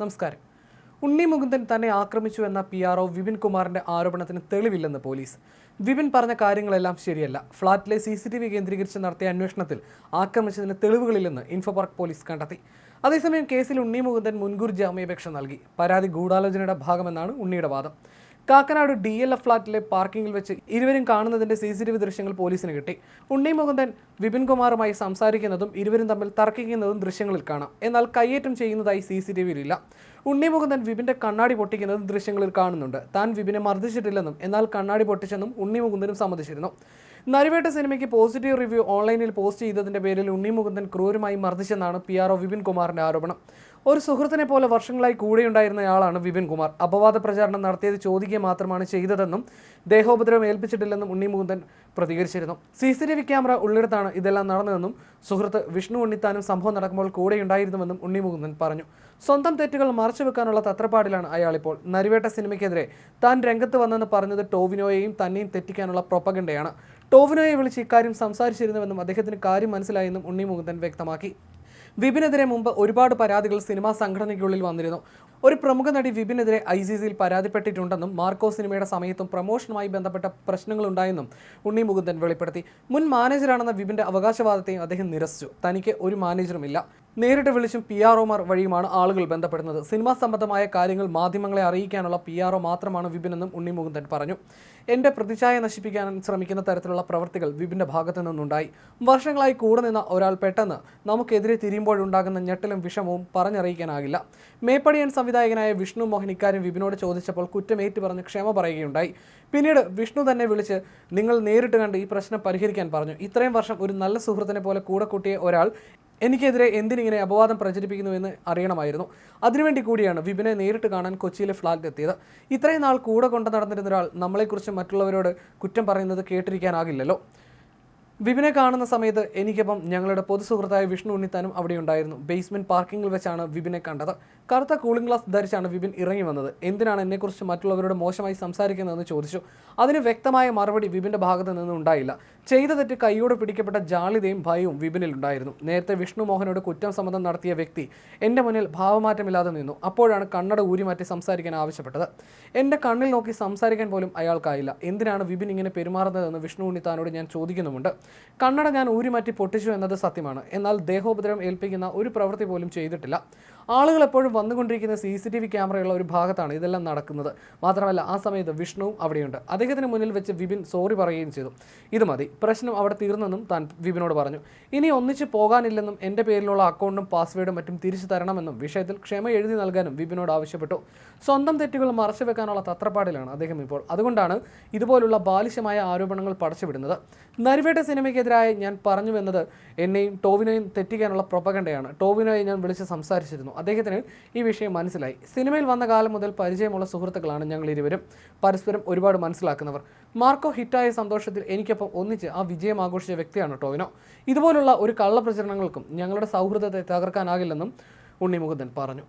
നമസ്കാരം. ഉണ്ണി മുകുന്ദൻ തന്നെ ആക്രമിച്ചു എന്ന പി ആർ ഒ വിപിൻ കുമാറിന്റെ ആരോപണത്തിന് തെളിവില്ലെന്ന് പോലീസ്. വിപിൻ പറഞ്ഞ കാര്യങ്ങളെല്ലാം ശരിയല്ല. ഫ്ളാറ്റിലെ സി സി ടി വി കേന്ദ്രീകരിച്ച് നടത്തിയ അന്വേഷണത്തിൽ ആക്രമിച്ചതിന് തെളിവുകളില്ലെന്ന് ഇൻഫോപാർക്ക് പോലീസ് കണ്ടെത്തി. അതേസമയം കേസിൽ ഉണ്ണി മുകുന്ദൻ മുൻകൂർ ജാമ്യാപേക്ഷ നൽകി. പരാതി ഗൂഢാലോചനയുടെ ഭാഗമെന്നാണ് ഉണ്ണിയുടെ വാദം. കാക്കനാട് ഡി എൽ എഫ് ഫ്ളാറ്റിലെ പാർക്കിംഗിൽ വെച്ച് ഇരുവരും കാണുന്നതിന്റെ സി സി ടി വി ദൃശ്യങ്ങൾ പോലീസിന് കിട്ടി. ഉണ്ണി മുകുന്ദൻ വിപിൻ കുമാറുമായി സംസാരിക്കുന്നതും ഇരുവരും തമ്മിൽ തർക്കിക്കുന്നതും ദൃശ്യങ്ങളിൽ കാണാം. എന്നാൽ കയ്യേറ്റം ചെയ്യുന്നതായി സി സി ടി വിയിലില്ല ഉണ്ണി മുകുന്ദൻ വിപിന്റെ കണ്ണാടി പൊട്ടിക്കുന്നതും ദൃശ്യങ്ങളിൽ കാണുന്നുണ്ട്. താൻ വിപിനെ മർദ്ദിച്ചിട്ടില്ലെന്നും എന്നാൽ കണ്ണാടി പൊട്ടിച്ചെന്നും ഉണ്ണി മുകുന്ദനും സമ്മതിച്ചിരുന്നു. നരിവേട്ട സിനിമയ്ക്ക് പോസിറ്റീവ് റിവ്യൂ ഓൺലൈനിൽ പോസ്റ്റ് ചെയ്തതിന്റെ പേരിൽ ഉണ്ണി മുകുന്ദൻ ക്രൂരമായി മർദ്ദിച്ചെന്നാണ് പി ആർ ഒ വിപിൻ കുമാറിന്റെ ആരോപണം. ഒരു സുഹൃത്തിനെ പോലെ വർഷങ്ങളായി കൂടെയുണ്ടായിരുന്നയാളാണ് വിപിൻ കുമാർ. അപവാദ പ്രചാരണം നടത്തിയത് ചോദിക്കുക മാത്രമാണ് ചെയ്തതെന്നും ദേഹോപദ്രവം ഏൽപ്പിച്ചിട്ടില്ലെന്നും ഉണ്ണി മുകുന്ദൻ പ്രതികരിച്ചിരുന്നു. C C T V camera ഉള്ളിടത്താണ് ഇതെല്ലാം നടന്നതെന്നും സുഹൃത്ത് വിഷ്ണു ഉണ്ണിത്താനും സംഭവം നടക്കുമ്പോൾ കൂടെയുണ്ടായിരുന്നുവെന്നും ഉണ്ണി മുകുന്ദൻ പറഞ്ഞു. സ്വന്തം തെറ്റുകൾ മറച്ചുവെക്കാനുള്ള തത്രപ്പാടിലാണ് അയാളിപ്പോൾ. നരിവേട്ട സിനിമയ്ക്കെതിരെ താൻ രംഗത്ത് വന്നെന്ന് പറഞ്ഞത് ടോവിനോയെയും തന്നെയും തെറ്റിക്കാനുള്ള പ്രൊപ്പഗണ്ടയാണ്. ടോവിനോയെ വിളിച്ച് ഇക്കാര്യം സംസാരിച്ചിരുന്നുവെന്നും അദ്ദേഹത്തിന് കാര്യം മനസ്സിലായെന്നും ഉണ്ണി മുകുന്ദൻ വ്യക്തമാക്കി. വിപിനെതിരെ മുമ്പ് ഒരുപാട് പരാതികൾ സിനിമാ സംഘടനയ്ക്കുള്ളിൽ വന്നിരുന്നു. ഒരു പ്രമുഖ നടി വിപിനെതിരെ ഐ സി സിയിൽ പരാതിപ്പെട്ടിട്ടുണ്ടെന്നും മാർക്കോ സിനിമയുടെ സമയത്തും പ്രമോഷനുമായി ബന്ധപ്പെട്ട പ്രശ്നങ്ങളുണ്ടായെന്നും ഉണ്ണി മുകുന്ദൻ വെളിപ്പെടുത്തി. മുൻ മാനേജറാണെന്ന വിപിന്റെ അവകാശവാദത്തെയും അദ്ദേഹം നിരസിച്ചു. തനിക്ക് ഒരു മാനേജറുമില്ല. നേരിട്ട് വിളിച്ചും പി ആർ ഒമാർ വഴിയുമാണ് ആളുകൾ ബന്ധപ്പെടുന്നത്. സിനിമാ സംബന്ധമായ കാര്യങ്ങൾ മാധ്യമങ്ങളെ അറിയിക്കാനുള്ള പി ആർ ഒ മാത്രമാണ് വിപിനെന്നും ഉണ്ണിമുകുന്ദൻ പറഞ്ഞു. എന്റെ പ്രതിച്ഛായ നശിപ്പിക്കാൻ ശ്രമിക്കുന്ന തരത്തിലുള്ള പ്രവൃത്തികൾ വിപിന്റെ ഭാഗത്തു നിന്നുണ്ടായി. വർഷങ്ങളായി കൂടെ നിന്ന ഒരാൾ പെട്ടെന്ന് നമുക്കെതിരെ തിരിയുമ്പോഴുണ്ടാകുന്ന ഞെട്ടലും വിഷമവും പറഞ്ഞറിയിക്കാനാകില്ല. മേപ്പടിയൻ സംവിധായകനായ വിഷ്ണു മോഹൻ ഇക്കാര്യം വിപിനോട് ചോദിച്ചപ്പോൾ കുറ്റമേറ്റ് പറഞ്ഞ് ക്ഷമ പറയുകയുണ്ടായി. പിന്നീട് വിഷ്ണു തന്നെ വിളിച്ച് നിങ്ങൾ നേരിട്ട് കണ്ട് ഈ പ്രശ്നം പരിഹരിക്കാൻ പറഞ്ഞു. ഇത്രയും വർഷം ഒരു നല്ല സുഹൃത്തിനെ പോലെ കൂടെ കൂട്ടിയ ഒരാൾ എനിക്കെതിരെ എന്തിനിങ്ങനെ അപവാദം പ്രചരിപ്പിക്കുന്നു എന്ന് അറിയണമായിരുന്നു. അതിനുവേണ്ടി കൂടിയാണ് വിപിനെ നേരിട്ട് കാണാൻ കൊച്ചിയിലെ ഫ്ളാറ്റിൽ എത്തിയത്. ഇത്രയും നാൾ കൂടെ കൊണ്ടു നടന്നിരുന്ന ഒരാൾ നമ്മളെക്കുറിച്ച് മറ്റുള്ളവരോട് കുറ്റം പറയുന്നത് കേട്ടിരിക്കാനാകില്ലല്ലോ. വിപിനെ കാണുന്ന സമയത്ത് എനിക്കപ്പം ഞങ്ങളുടെ പൊതു സുഹൃത്തായ വിഷ്ണു ഉണ്ണിത്താനും അവിടെ ഉണ്ടായിരുന്നു. ബേസ്മെന്റ് പാർക്കിംഗിൽ വെച്ചാണ് വിപിനെ കണ്ടത്. കറുത്ത കൂളിംഗ് ഗ്ലാസ് ധരിച്ചാണ് വിപിൻ ഇറങ്ങി വന്നത്. എന്തിനാണ് എന്നെക്കുറിച്ച് മറ്റുള്ളവരോട് മോശമായി സംസാരിക്കുന്നതെന്ന് ചോദിച്ചു. അതിന് വ്യക്തമായ മറുപടി വിപിന്റെ ഭാഗത്ത് നിന്നും ഉണ്ടായില്ല. ചെയ്ത തെറ്റ് കൈയോടെ പിടിക്കപ്പെട്ട ജാളിതയും ഭയവും വിപിനിൽ ഉണ്ടായിരുന്നു. നേരത്തെ വിഷ്ണു മോഹനോട് കുറ്റം സമ്മതം നടത്തിയ വ്യക്തി എന്റെ മുന്നിൽ ഭാവമാറ്റമില്ലാതെ നിന്നു. അപ്പോഴാണ് കണ്ണട ഊരി മാറ്റി സംസാരിക്കാൻ ആവശ്യപ്പെട്ടത്. എന്റെ കണ്ണിൽ നോക്കി സംസാരിക്കാൻ പോലും അയാൾക്കായില്ല. എന്തിനാണ് വിപിൻ ഇങ്ങനെ പെരുമാറുന്നതെന്ന് വിഷ്ണു ഉണ്ണിത്താനോട് ഞാൻ ചോദിക്കുന്നുമുണ്ട്. കണ്ണട ഞാൻ ഊരിമാറ്റി പൊട്ടിച്ചു എന്നത് സത്യമാണ്. എന്നാൽ ദേഹോപദ്രവം ഏൽപ്പിക്കുന്ന ഒരു പ്രവൃത്തി പോലും ചെയ്തിട്ടില്ല. ആളുകൾ എപ്പോഴും വന്നുകൊണ്ടിരിക്കുന്ന സി സി ടി വി ക്യാമറയുള്ള ഒരു ഭാഗത്താണ് ഇതെല്ലാം നടക്കുന്നത്. മാത്രമല്ല ആ സമയത്ത് വിഷ്ണുവും അവിടെയുണ്ട്. അദ്ദേഹത്തിന് മുന്നിൽ വെച്ച് വിപിൻ സോറി പറയുകയും ചെയ്തു. ഇത് മതി. പ്രശ്നം അവിടെ തീർന്നെന്നും താൻ വിപിനോട് പറഞ്ഞു. ഇനി ഒന്നിച്ച് പോകാനില്ലെന്നും എന്റെ പേരിലുള്ള അക്കൗണ്ടും പാസ്വേഡും മറ്റും തിരിച്ചു തരണമെന്നും വിഷയത്തിൽ ക്ഷമ എഴുതി നൽകാനും വിപിനോട് ആവശ്യപ്പെട്ടു. സ്വന്തം തെറ്റുകൾ മറച്ചു വെക്കാനുള്ള തത്രപ്പാടിലാണ് അദ്ദേഹം ഇപ്പോൾ. അതുകൊണ്ടാണ് ഇതുപോലുള്ള ബാലിശമായ ആരോപണങ്ങൾ പടച്ചുവിടുന്നത്. നരിവേട്ട സിനിമയ്ക്കെതിരായ ഞാൻ പറഞ്ഞുവെന്നത് എന്നെയും ടോവിനോയും തെറ്റിക്കാനുള്ള പ്രൊപ്പഗണ്ടയാണ്. ടോവിനോയെ ഞാൻ വിളിച്ച് സംസാരിച്ചിരുന്നു. അദ്ദേഹത്തിന് ഈ വിഷയം മനസ്സിലായി. സിനിമയിൽ വന്ന കാലം മുതൽ പരിചയമുള്ള സുഹൃത്തുക്കളാണ് ഞങ്ങൾ ഇരുവരും. പരസ്പരം ഒരുപാട് മനസ്സിലാക്കുന്നവർ. മാർക്കോ ഹിറ്റായ സന്തോഷത്തിൽ എനിക്കൊപ്പം ഒന്നിച്ച് ആ വിജയം ആഘോഷിച്ച വ്യക്തിയാണ് ടോവിനോ. ഇതുപോലുള്ള ഒരു കള്ളപ്രചരണങ്ങൾക്കും ഞങ്ങളുടെ സൗഹൃദത്തെ തകർക്കാനാകില്ലെന്നും ഉണ്ണി പറഞ്ഞു.